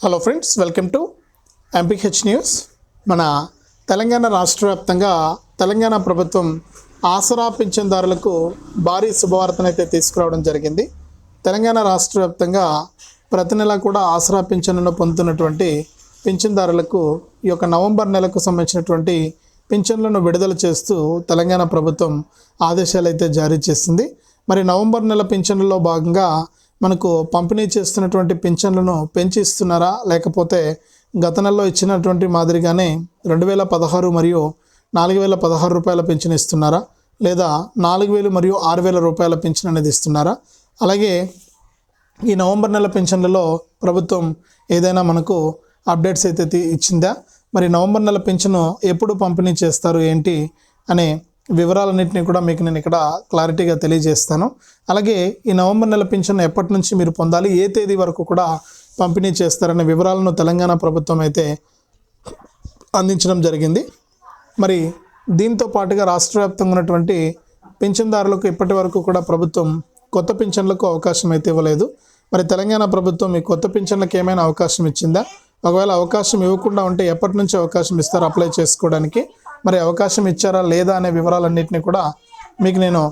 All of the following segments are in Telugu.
Hello friends welcome to MPH news మన తెలంగాణ రాష్ట్ర వ్యాప్తంగా తెలంగాణ ప్రభుత్వం ఆసరా పింఛన్దారులకు భారీ శుభవార్తనైతే తీసుకురావడం జరిగింది. తెలంగాణ రాష్ట్ర వ్యాప్తంగా ప్రతి నెల కూడా ఆసరా పింఛన్ను పొందుతున్నటువంటి పింఛన్దారులకు ఈ యొక్క నవంబర్ నెలకు సంబంధించినటువంటి పింఛన్లను విడుదల చేస్తూ తెలంగాణ ప్రభుత్వం ఆదేశాలు అయితే జారీ చేసింది. మరి నవంబర్ నెల పింఛన్లలో భాగంగా మనకు పంపిణీ చేస్తున్నటువంటి పింఛన్లను పెంచి ఇస్తున్నారా లేకపోతే గత నెలలో ఇచ్చినటువంటి మాదిరిగానే రెండు వేల పదహారు మరియు నాలుగు వేల పదహారు రూపాయల పింఛన్ ఇస్తున్నారా? లేదా నాలుగు వేలు మరియు ఆరు వేల రూపాయల పింఛన్ అనేది ఇస్తున్నారా? అలాగే ఈ నవంబర్ నెల పెన్షన్లలో ప్రభుత్వం ఏదైనా మనకు అప్డేట్స్ అయితే ఇచ్చిందా? మరి నవంబర్ నెల పెన్షన్ ఎప్పుడు పంపిణీ చేస్తారు ఏంటి? అనే వివరాలన్నింటినీ కూడా మీకు నేను ఇక్కడ క్లారిటీగా తెలియజేస్తాను. అలాగే ఈ నవంబర్ నెల పింఛన్ ఎప్పటి నుంచి మీరు పొందాలి ఏ తేదీ వరకు కూడా పంపిణీ చేస్తారనే వివరాలను తెలంగాణ ప్రభుత్వం అయితే అందించడం జరిగింది. మరి దీంతో పాటుగా రాష్ట్ర వ్యాప్తంగా ఉన్నటువంటి పింఛన్దారులకు ఇప్పటి వరకు కూడా ప్రభుత్వం కొత్త పింఛన్లకు అవకాశం అయితే ఇవ్వలేదు. మరి తెలంగాణ ప్రభుత్వం ఈ కొత్త పింఛన్లకు ఏమైనా అవకాశం ఇచ్చిందా? ఒకవేళ అవకాశం ఇవ్వకుండా ఉంటే ఎప్పటి నుంచి అవకాశం ఇస్తారు అప్లై చేసుకోవడానికి? మరి అవకాశం ఇచ్చారా లేదా అనే వివరాలన్నింటినీ కూడా మీకు నేను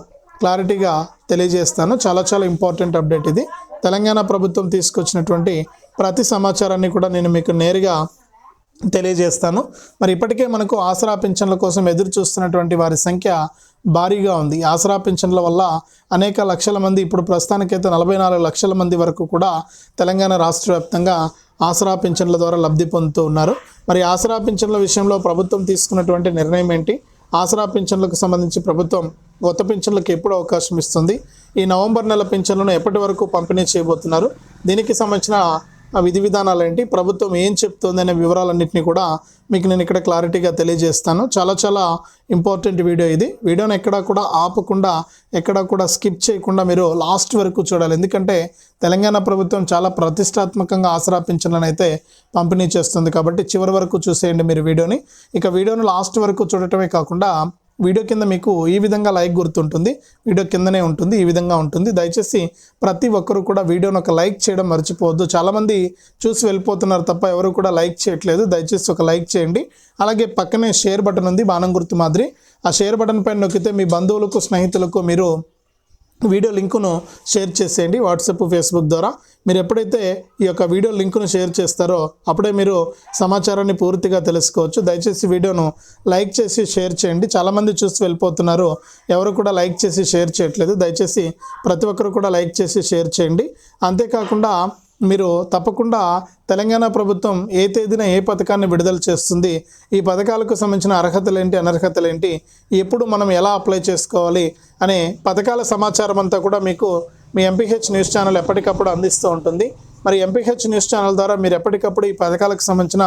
క్లారిటీగా తెలియజేస్తాను. చాలా చాలా ఇంపార్టెంట్ అప్డేట్ ఇది. తెలంగాణ ప్రభుత్వం తీసుకొచ్చినటువంటి ప్రతి సమాచారాన్ని కూడా నేను మీకు నేరుగా తెలియజేస్తాను. మరి ఇప్పటికే మనకు ఆసరా పింఛన్ల కోసం ఎదురు చూస్తున్నటువంటి వారి సంఖ్య భారీగా ఉంది. ఈ ఆసరా పింఛన్ల వల్ల అనేక లక్షల మంది ఇప్పుడు ప్రస్తుతానికైతే నలభై నాలుగు లక్షల మంది వరకు కూడా తెలంగాణ రాష్ట్ర వ్యాప్తంగా ఆసరా పింఛన్ల ద్వారా లబ్ధి పొందుతూ ఉన్నారు. మరి ఆసరా పింఛన్ల విషయంలో ప్రభుత్వం తీసుకున్నటువంటి నిర్ణయం ఏంటి? ఆసరా పింఛన్లకు సంబంధించి ప్రభుత్వం కొత్త పింఛన్లకు ఎప్పుడు అవకాశం ఇస్తుంది? ఈ నవంబర్ నెల పింఛన్లను ఎప్పటి వరకు పంపిణీ చేయబోతున్నారు? దీనికి సంబంధించిన ఆ విధి విధానాలు ఏంటి? ప్రభుత్వం ఏం చెప్తుంది అనే వివరాలన్నింటినీ కూడా మీకు నేను ఇక్కడ క్లారిటీగా తెలియజేస్తాను. చాలా చాలా ఇంపార్టెంట్ వీడియో ఇది. వీడియోని ఎక్కడా కూడా ఆపకుండా ఎక్కడా కూడా స్కిప్ చేయకుండా మీరు లాస్ట్ వరకు చూడాలి. ఎందుకంటే తెలంగాణ ప్రభుత్వం చాలా ప్రతిష్టాత్మకంగా ఆసరా పంపిణీ చేస్తుంది. కాబట్టి చివరి వరకు చూసేయండి మీరు వీడియోని. ఇక వీడియోను లాస్ట్ వరకు చూడటమే కాకుండా వీడియో కింద మీకు ఈ విధంగా లైక్ గుర్తుంటుంది వీడియో కిందనే ఉంటుంది ఈ విధంగా ఉంటుంది. దయచేసి ప్రతి ఒక్కరు కూడా వీడియోను ఒక లైక్ చేయడం మర్చిపోవద్దు. చాలామంది చూసి వెళ్ళిపోతున్నారు తప్ప ఎవరు కూడా లైక్ చేయట్లేదు. దయచేసి ఒక లైక్ చేయండి. అలాగే పక్కనే షేర్ బటన్ ఉంది బాణం గుర్తు మాదిరి. ఆ షేర్ బటన్ పైన నొక్కితే మీ బంధువులకు స్నేహితులకు మీరు వీడియో లింకును షేర్ చేసేయండి. వాట్సాప్ ఫేస్బుక్ ద్వారా మీరు ఎప్పుడైతే ఈ యొక్క వీడియో లింకును షేర్ చేస్తారో అప్పుడే మీరు సమాచారాన్ని పూర్తిగా తెలుసుకోవచ్చు. దయచేసి వీడియోను లైక్ చేసి షేర్ చేయండి. చాలామంది చూసి వెళ్ళిపోతున్నారు. ఎవరు కూడా లైక్ చేసి షేర్ చేయట్లేదు. దయచేసి ప్రతి ఒక్కరు కూడా లైక్ చేసి షేర్ చేయండి. అంతేకాకుండా మీరు తప్పకుండా తెలంగాణ ప్రభుత్వం ఏ తేదీన ఏ పథకాన్ని విడుదల చేస్తుంది ఈ పథకాలకు సంబంధించిన అర్హతలు ఏంటి అనర్హతలు ఏంటి ఎప్పుడు మనం ఎలా అప్లై చేసుకోవాలి అనే పథకాల సమాచారం అంతా కూడా మీకు మీ ఎంపీహెచ్ న్యూస్ ఛానల్ ఎప్పటికప్పుడు అందిస్తూ ఉంటుంది. మరి ఎంపీహెచ్ న్యూస్ ఛానల్ ద్వారా మీరు ఎప్పటికప్పుడు ఈ పథకాలకు సంబంధించిన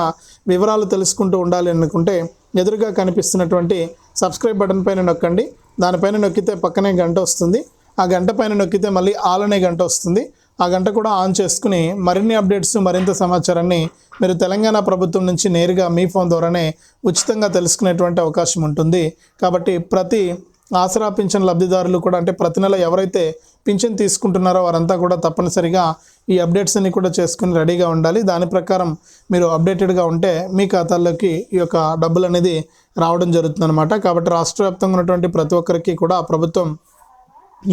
వివరాలు తెలుసుకుంటూ ఉండాలి అనుకుంటే ఎదురుగా కనిపిస్తున్నటువంటి సబ్స్క్రైబ్ బటన్ పైన నొక్కండి. దానిపైన నొక్కితే పక్కనే గంట వస్తుంది. ఆ గంట పైన నొక్కితే మళ్ళీ ఆల్ అనే గంట వస్తుంది. ఆ గంట కూడా ఆన్ చేసుకుని మరిన్ని అప్డేట్స్ మరింత సమాచారాన్ని మీరు తెలంగాణ ప్రభుత్వం నుంచి నేరుగా మీ ఫోన్ ద్వారానే ఉచితంగా తెలుసుకునేటువంటి అవకాశం ఉంటుంది. కాబట్టి ప్రతి ఆసరా పింఛన్ లబ్ధిదారులు కూడా అంటే ప్రతి నెల ఎవరైతే పింఛన్ తీసుకుంటున్నారో వారంతా కూడా తప్పనిసరిగా ఈ అప్డేట్స్ అన్ని కూడా చేసుకుని రెడీగా ఉండాలి. దాని ప్రకారం మీరు అప్డేటెడ్గా ఉంటే మీ ఖాతాల్లోకి ఈ యొక్క డబ్బులు అనేది రావడం జరుగుతుందన్నమాట. కాబట్టి రాష్ట్ర వ్యాప్తంగా ఉన్నటువంటి ప్రతి ఒక్కరికి కూడా ప్రభుత్వం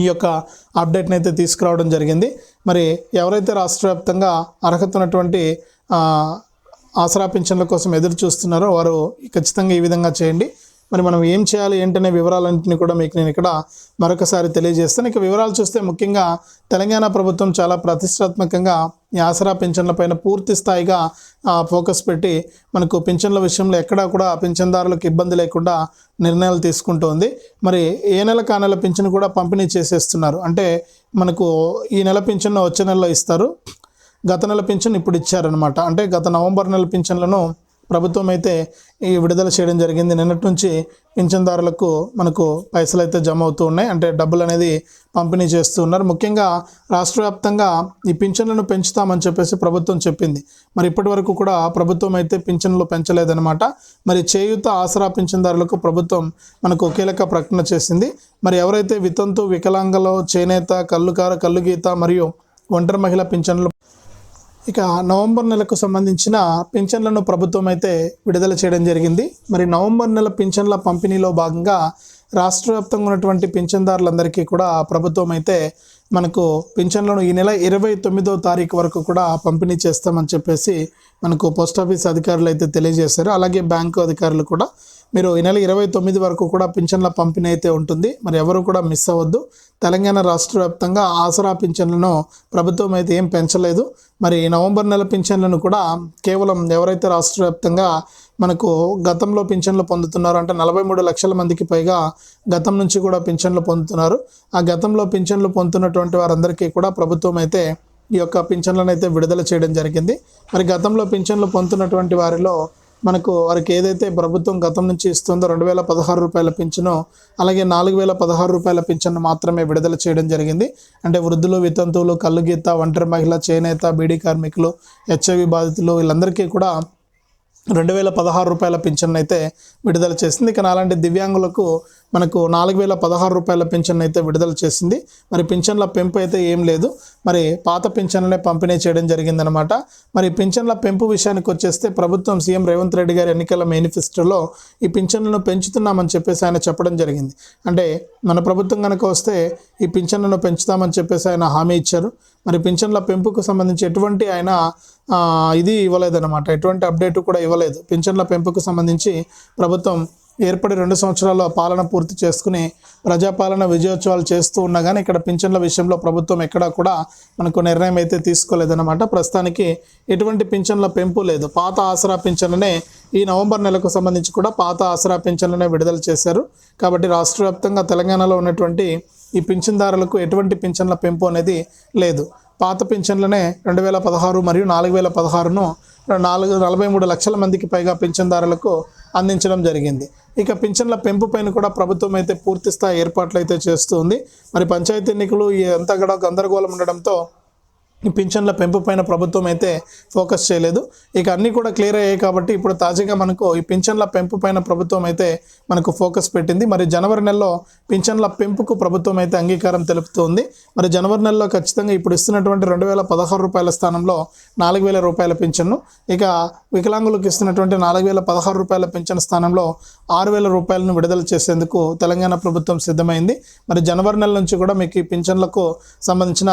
ఈ యొక్క అప్డేట్ని అయితే తీసుకురావడం జరిగింది. మరి ఎవరైతే రాష్ట్ర వ్యాప్తంగా అర్హత ఉన్నటువంటి ఆసరా పింఛన్ల కోసం ఎదురు చూస్తున్నారో వారు ఖచ్చితంగా ఈ విధంగా చేయండి. మరి మనం ఏం చేయాలి ఏంటనే వివరాలన్నింటినీ కూడా మీకు నేను ఇక్కడ మరొకసారి తెలియజేస్తాను. ఇక వివరాలు చూస్తే ముఖ్యంగా తెలంగాణ ప్రభుత్వం చాలా ప్రతిష్టాత్మకంగా యాసరా ఆసరా పింఛన్ల పైన పూర్తి స్థాయిగా ఫోకస్ పెట్టి మనకు పింఛన్ల విషయంలో ఎక్కడా కూడా పింఛన్దారులకు ఇబ్బంది లేకుండా నిర్ణయాలు తీసుకుంటోంది. మరి ఏ నెల కా నెల పింఛన్ కూడా పంపిణీ చేసేస్తున్నారు. అంటే మనకు ఈ నెల పింఛన్ వచ్చే నెలలో ఇస్తారు. గత నెల పింఛన్ ఇప్పుడు ఇచ్చారనమాట అంటే గత నవంబర్ నెల పింఛన్లను ప్రభుత్వం అయితే ఈ విడుదల చేయడం జరిగింది. నిన్నటి నుంచి పింఛన్దారులకు మనకు పైసలు అయితే జమ అవుతూ ఉన్నాయి. అంటే డబ్బులు అనేది పంపిణీ చేస్తూ ఉన్నారు. ముఖ్యంగా రాష్ట్ర వ్యాప్తంగా ఈ పింఛన్లను పెంచుతామని చెప్పేసి ప్రభుత్వం చెప్పింది. మరి ఇప్పటి వరకు కూడా ప్రభుత్వం అయితే పింఛన్లు పెంచలేదన్నమాట. మరి చేయూత ఆసరా పింఛన్దారులకు ప్రభుత్వం మనకు కీలక ప్రకటన చేసింది. మరి ఎవరైతే వితంతు వికలాంగలో చేనేత కల్లుకార కళ్ళుగీత మరియు ఒంటరి మహిళ పింఛన్లు ఇక నవంబర్ నెలకు సంబంధించిన పింఛన్లను ప్రభుత్వం అయితే విడుదల చేయడం జరిగింది. మరి నవంబర్ నెల పింఛన్ల పంపిణీలో భాగంగా రాష్ట్ర వ్యాప్తంగా ఉన్నటువంటి పింఛన్దారులందరికీ కూడా ప్రభుత్వం అయితే మనకు పింఛన్లను ఈ నెల ఇరవై తొమ్మిదో తారీఖు వరకు కూడా పంపిణీ చేస్తామని చెప్పేసి మనకు పోస్ట్ ఆఫీస్ అధికారులు అయితే తెలియజేశారు. అలాగే బ్యాంకు అధికారులు కూడా మీరు ఈ నెల ఇరవై తొమ్మిది వరకు కూడా పింఛన్ల పంపిణీ అయితే ఉంటుంది. మరి ఎవరు కూడా మిస్ అవ్వద్దు. తెలంగాణ రాష్ట్ర వ్యాప్తంగా ఆసరా పింఛన్లను ప్రభుత్వం అయితే ఏం పెంచలేదు. మరి నవంబర్ నెల పింఛన్లను కూడా కేవలం ఎవరైతే రాష్ట్ర వ్యాప్తంగా మనకు గతంలో పింఛన్లు పొందుతున్నారు అంటే నలభై మూడు లక్షల మందికి పైగా గతం నుంచి కూడా పింఛన్లు పొందుతున్నారు. ఆ గతంలో పింఛన్లు పొందుతున్నటువంటి వారందరికీ కూడా ప్రభుత్వం అయితే ఈ యొక్క పింఛన్లను అయితే విడుదల చేయడం జరిగింది. మరి గతంలో పింఛన్లు పొందుతున్నటువంటి వారిలో మనకు వారికి ఏదైతే ప్రభుత్వం గతం నుంచి ఇస్తుందో రెండు వేల పదహారు రూపాయల పింఛను అలాగే నాలుగు వేల పదహారు రూపాయల పింఛను మాత్రమే విడుదల చేయడం జరిగింది. అంటే వృద్ధులు వితంతువులు కళ్ళు గీత ఒంటరి మహిళ చేనేత బీడీ కార్మికులు హెచ్ఐవి బాధితులు వీళ్ళందరికీ కూడా రెండు వేల పదహారు రూపాయల పింఛన్ అయితే విడుదల చేసింది. కానీ అలాంటి దివ్యాంగులకు మనకు నాలుగు వేల పదహారు రూపాయల పింఛన్ అయితే విడుదల చేసింది. మరి పింఛన్ల పెంపు అయితే ఏం లేదు. మరి పాత పింఛన్లనే పంపిణీ చేయడం జరిగిందనమాట మరి పింఛన్ల పెంపు విషయానికి వచ్చేస్తే ప్రభుత్వం సీఎం రేవంత్ రెడ్డి గారి ఎన్నికల మేనిఫెస్టోలో ఈ పింఛన్లను పెంచుతున్నామని చెప్పేసి ఆయన చెప్పడం జరిగింది. అంటే మన ప్రభుత్వం కనుక వస్తే ఈ పింఛన్లను పెంచుతామని చెప్పేసి ఆయన హామీ ఇచ్చారు. మరి పింఛన్ల పెంపుకు సంబంధించి ఎటువంటి ఆయన ఇది ఇవ్వలేదన్నమాట. ఎటువంటి అప్డేట్ కూడా ఇవ్వలేదు. పింఛన్ల పెంపుకు సంబంధించి ప్రభుత్వం ఏర్పడి రెండు సంవత్సరాల పాలన పూర్తి చేసుకుని ప్రజాపాలన విజయోత్సవాలు చేస్తూ ఉన్నా కానీ ఇక్కడ పింఛన్ల విషయంలో ప్రభుత్వం ఎక్కడా కూడా మనకు నిర్ణయం అయితే తీసుకోలేదన్నమాట. ప్రస్తుతానికి ఎటువంటి పింఛన్ల పెంపు లేదు. పాత ఆసరా పింఛన్లనే ఈ నవంబర్ నెలకు సంబంధించి కూడా పాత ఆసరా పింఛన్లనే విడుదల చేశారు. కాబట్టి రాష్ట్ర వ్యాప్తంగా తెలంగాణలో ఉన్నటువంటి ఈ పింఛన్దారులకు ఎటువంటి పింఛన్ల పెంపు అనేది లేదు. పాత పింఛన్లనే రెండు వేల పదహారు మరియు నాలుగు వేల పదహారును నాలుగు నలభై మూడు లక్షల మందికి పైగా పింఛన్దారులకు అందించడం జరిగింది. ఇక పింఛన్ల పెంపు పైన కూడా ప్రభుత్వం అయితే పూర్తి స్థాయి ఏర్పాట్లు అయితే చేస్తుంది మరి పంచాయతీ ఎన్నికలు ఈ అంతా కూడా గందరగోళం ఉండడంతో పింఛన్ల పెంపు పైన ప్రభుత్వం అయితే ఫోకస్ చేయలేదు. ఇక అన్నీ కూడా క్లియర్ అయ్యాయి కాబట్టి ఇప్పుడు తాజాగా మనకు ఈ పింఛన్ల పెంపు పైన ప్రభుత్వం అయితే మనకు ఫోకస్ పెట్టింది. మరి జనవరి నెలలో పింఛన్ల పెంపుకు ప్రభుత్వం అయితే అంగీకారం తెలుపుతుంది. మరి జనవరి నెలలో ఖచ్చితంగా ఇప్పుడు ఇస్తున్నటువంటి రెండు వేల పదహారు రూపాయల స్థానంలో నాలుగు వేల రూపాయల పింఛన్ను ఇక వికలాంగులకు ఇస్తున్నటువంటి నాలుగు వేల పదహారు రూపాయల పింఛన్ స్థానంలో ఆరు వేల రూపాయలను విడుదల చేసేందుకు తెలంగాణ ప్రభుత్వం సిద్ధమైంది. మరి జనవరి నెల నుంచి కూడా మీకు ఈ పింఛన్లకు సంబంధించిన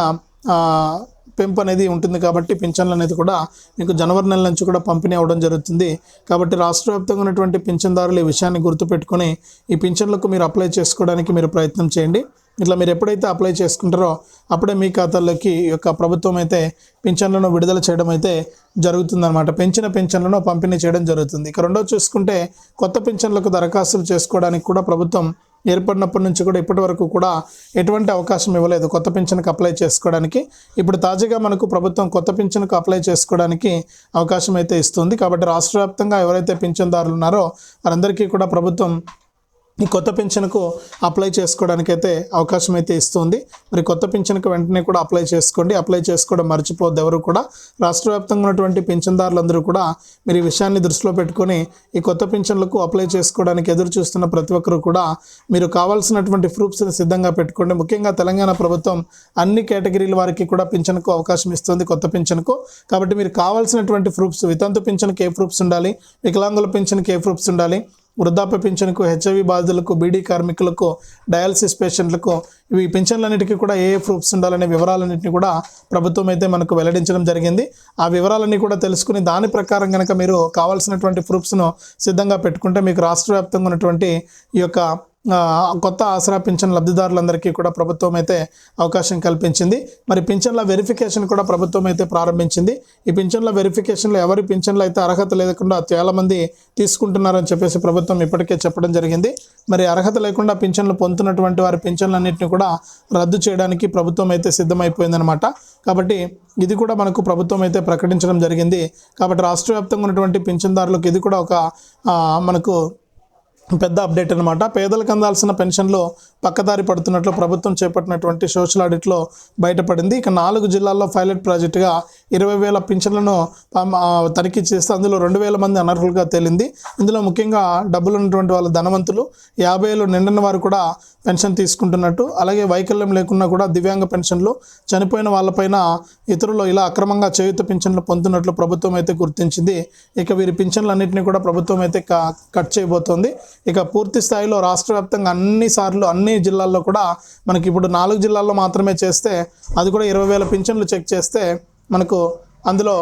పెంపు అనేది ఉంటుంది కాబట్టి పింఛన్లు అనేది కూడా మీకు జనవరి నెల నుంచి కూడా పంపిణీ అవ్వడం జరుగుతుంది. కాబట్టి రాష్ట్ర వ్యాప్తంగా ఉన్నటువంటి పింఛన్దారులు ఈ విషయాన్ని గుర్తుపెట్టుకొని ఈ పింఛన్లకు మీరు అప్లై చేసుకోవడానికి మీరు ప్రయత్నం చేయండి. ఇట్లా మీరు ఎప్పుడైతే అప్లై చేసుకుంటారో అప్పుడే మీ ఖాతాల్లోకి యొక్క ప్రభుత్వం అయితే పింఛన్లను విడుదల చేయడం అయితే జరుగుతుందన్నమాట. పెంచిన పింఛన్లను పంపిణీ చేయడం జరుగుతుంది. ఇక రెండో చూసుకుంటే కొత్త పింఛన్లకు దరఖాస్తులు చేసుకోవడానికి కూడా ప్రభుత్వం ఏర్పడినప్పటి నుంచి కూడా ఇప్పటి వరకు కూడా ఎటువంటి అవకాశం ఇవ్వలేదు. కొత్త పింఛన్కి అప్లై చేసుకోవడానికి. ఇప్పుడు తాజాగా మనకు ప్రభుత్వం కొత్త పింఛన్కు అప్లై చేసుకోవడానికి అవకాశం అయితే ఇస్తుంది. కాబట్టి రాష్ట్ర వ్యాప్తంగా ఎవరైతే పింఛన్దారులు ఉన్నారో వారందరికీ కూడా ప్రభుత్వం ఈ కొత్త పింఛన్కు అప్లై చేసుకోవడానికి అయితే అవకాశం అయితే ఇస్తుంది. మరి కొత్త పింఛన్కు వెంటనే కూడా అప్లై చేసుకోండి. అప్లై చేసుకోవడం మర్చిపోద్దు ఎవరు కూడా. రాష్ట్ర వ్యాప్తంగా ఉన్నటువంటి పింఛన్దారులందరూ కూడా మీరు ఈ విషయాన్ని దృష్టిలో పెట్టుకొని ఈ కొత్త పింఛన్లకు అప్లై చేసుకోవడానికి ఎదురు చూస్తున్న ప్రతి ఒక్కరు కూడా మీరు కావాల్సినటువంటి ప్రూఫ్స్ని సిద్ధంగా పెట్టుకోండి. ముఖ్యంగా తెలంగాణ ప్రభుత్వం అన్ని కేటగిరీల వారికి కూడా పింఛన్కు అవకాశం ఇస్తుంది కొత్త పింఛన్కు. కాబట్టి మీరు కావాల్సినటువంటి ప్రూఫ్స్ వితంతు పింఛన్కి ఏ ప్రూఫ్స్ ఉండాలి? వికలాంగుల పింఛన్కి ఏ ప్రూఫ్స్ ఉండాలి? వృద్ధాప్య పింఛన్కు హెచ్ఐవి బాధితులకు బీడీ కార్మికులకు డయాలసిస్ పేషెంట్లకు ఇవి పింఛన్లన్నిటికీ కూడా ఏ ఏ ప్రూఫ్స్ ఉండాలనే వివరాలన్నింటినీ కూడా ప్రభుత్వం అయితే మనకు వెల్లడించడం జరిగింది. ఆ వివరాలన్నీ కూడా తెలుసుకుని దాని ప్రకారం కనుక మీరు కావాల్సినటువంటి ప్రూఫ్స్ను సిద్ధంగా పెట్టుకుంటే మీకు రాష్ట్ర వ్యాప్తంగా ఉన్నటువంటి ఈ యొక్క కొత్త ఆసరా పింఛన్ లబ్ధిదారులందరికీ కూడా ప్రభుత్వం అయితే అవకాశం కల్పించింది. మరి పింఛన్ల వెరిఫికేషన్ కూడా ప్రభుత్వం అయితే ప్రారంభించింది. ఈ పింఛన్ల వెరిఫికేషన్లో ఎవరి పింఛన్లు అయితే అర్హత లేకుండా చాలామంది తీసుకుంటున్నారని చెప్పేసి ప్రభుత్వం ఇప్పటికే చెప్పడం జరిగింది. మరి అర్హత లేకుండా పింఛన్లు పొందుతున్నటువంటి వారి పింఛన్లన్నింటినీ కూడా రద్దు చేయడానికి ప్రభుత్వం అయితే సిద్ధమైపోయిందనమాట కాబట్టి ఇది కూడా మనకు ప్రభుత్వం అయితే ప్రకటించడం జరిగింది. కాబట్టి రాష్ట్ర వ్యాప్తంగా ఉన్నటువంటి పింఛన్దారులకు ఇది కూడా ఒక మనకు పెద్ద అప్డేట్ అనమాట పేదలకు అందాల్సిన పెన్షన్లో పక్కదారి పడుతున్నట్లు ప్రభుత్వం చేపట్టినటువంటి సోషల్ ఆడిట్లో బయటపడింది. ఇక నాలుగు జిల్లాల్లో పైలట్ ప్రాజెక్టుగా ఇరవై వేల పింఛన్లను తనిఖీ చేస్తే అందులో రెండు వేల మంది అనర్హులుగా తేలింది. ఇందులో ముఖ్యంగా డబ్బులు ఉన్నటువంటి వాళ్ళ ధనవంతులు యాభై ఏళ్ళు నిండిన వారు కూడా పెన్షన్ తీసుకుంటున్నట్టు అలాగే వైకల్యం లేకున్నా కూడా దివ్యాంగ పెన్షన్లు చనిపోయిన వాళ్ళపైన ఇతరులు ఇలా అక్రమంగా చేయుత పింఛన్లు పొందుతున్నట్లు ప్రభుత్వం అయితే గుర్తించింది. ఇక వీరి పింఛన్లన్నింటినీ కూడా ప్రభుత్వం అయితే క- కట్ చేయబోతోంది. ఇక పూర్తి స్థాయిలో రాష్ట్ర వ్యాప్తంగా అన్ని సార్లు అన్ని జిల్లాల్లో కూడా మనకి ఇప్పుడు నాలుగు జిల్లాల్లో మాత్రమే చేస్తే అది కూడా ఇరవై వేల పింఛన్లు చెక్ చేస్తే మనకు అందులో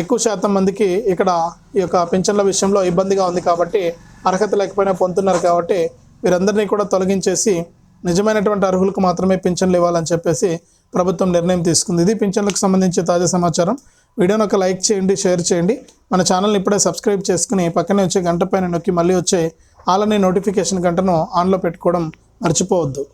ఎక్కువ శాతం మందికి ఇక్కడ ఈ యొక్క పింఛన్ల విషయంలో ఇబ్బందిగా ఉంది కాబట్టి అర్హత లేకపోయినా పొందుతున్నారు కాబట్టి వీరందరినీ కూడా తొలగించేసి నిజమైనటువంటి అర్హులకు మాత్రమే పింఛన్లు ఇవ్వాలని చెప్పేసి ప్రభుత్వం నిర్ణయం తీసుకుంది. ఇది పింఛన్లకు సంబంధించి తాజా సమాచారం. వీడియోని ఒక లైక్ చేయండి షేర్ చేయండి. మన ఛానల్ని ఇప్పుడే సబ్స్క్రైబ్ చేసుకుని పక్కనే వచ్చే గంట పైన నొక్కి మళ్ళీ వచ్చే ఆలనే నోటిఫికేషన్ గంటను ఆన్లో పెట్టుకోవడం మర్చిపోవద్దు.